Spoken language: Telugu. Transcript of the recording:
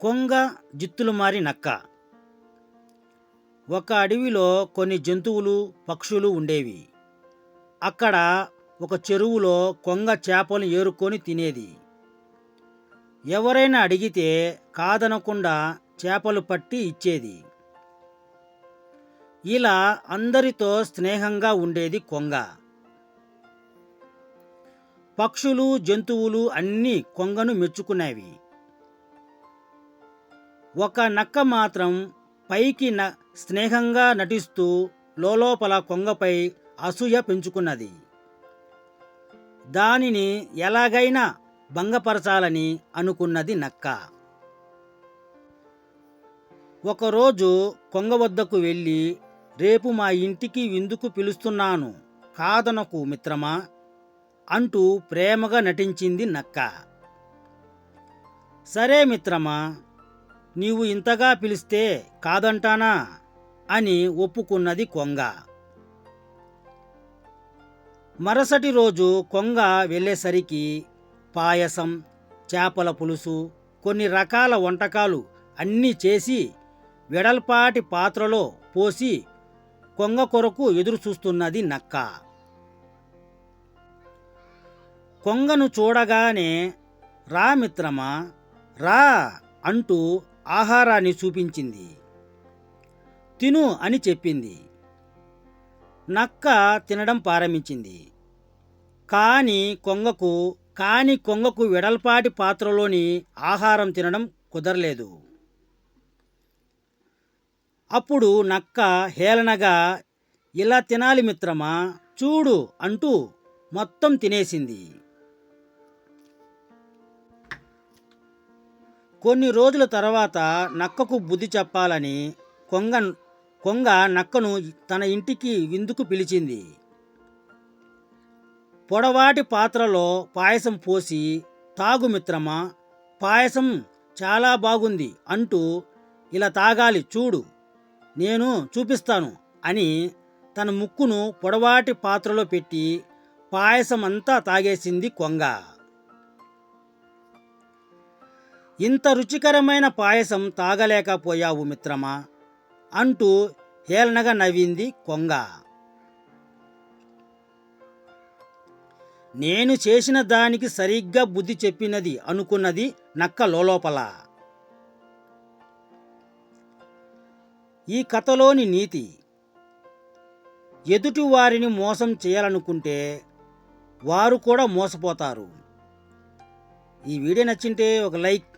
కొంగ జిత్తులు మారి నక్క. ఒక అడవిలో కొన్ని జంతువులు పక్షులు ఉండేవి. అక్కడ ఒక చెరువులో కొంగ చేపలు ఏరుకొని తినేది. ఎవరైనా అడిగితే కాదనకుండా చేపలు పట్టి ఇచ్చేది. ఇలా అందరితో స్నేహంగా ఉండేది కొంగ. పక్షులు జంతువులు అన్నీ కొంగను మెచ్చుకునేవి. ఒక నక్క మాత్రం పైకి న స్నేహంగా నటిస్తూ లోపల కొంగపై అసూయ పెంచుకున్నది. దానిని ఎలాగైనా భంగపరచాలని అనుకున్నది నక్క. ఒకరోజు కొంగ వద్దకు వెళ్ళి రేపు మా ఇంటికి విందుకు పిలుస్తున్నాను కాదనకు మిత్రమా? అంటూ ప్రేమగా నటించింది నక్క. సరే మిత్రమా నీవు ఇంతగా పిలిస్తే కాదంటానా? అని ఒప్పుకున్నది కొంగ. మరుసటి రోజు కొంగ వెళ్ళేసరికి పాయసం చేపల పులుసు కొన్ని రకాల వంటకాలు అన్నీ చేసి వెడల్పాటి పాత్రలో పోసి కొంగ కొరకు ఎదురు చూస్తున్నది నక్క. కొంగను చూడగానే రా మిత్రమా రా అంటూ ఆహారాన్ని చూపించింది. తిను అని చెప్పింది. నక్క తినడం ప్రారంభించింది. కాని కొంగకు కాని కొంగకు వెడల్పాటి పాత్రలోని ఆహారం తినడం కుదరలేదు. అప్పుడు నక్క హేళనగా ఇలా తినాలి మిత్రమా? చూడు అంటూ మొత్తం తినేసింది. కొన్ని రోజుల తర్వాత నక్కకు బుద్ధి చెప్పాలని కొంగ కొంగ నక్కను తన ఇంటికి విందుకు పిలిచింది. పొడవాటి పాత్రలో పాయసం పోసి తాగు మిత్రమా పాయసం చాలా బాగుంది అంటూ ఇలా తాగాలి చూడు నేను చూపిస్తాను అని తన ముక్కును పొడవాటి పాత్రలో పెట్టి పాయసం అంతా తాగేసింది కొంగ. ఇంత రుచికరమైన పాయసం తాగలేకపోయావు మిత్రమా? అంటూ హేళనగా నవ్వింది కొంగ. నేను చేసిన దానికి సరిగ్గా బుద్ధి చెప్పినది అనుకున్నది నక్క లోలోపల. ఈ కథలోని నీతి. ఎదుటి వారిని మోసం చేయాలనుకుంటే వారు కూడా మోసపోతారు. ఈ వీడియో నచ్చింటే ఒక లైక్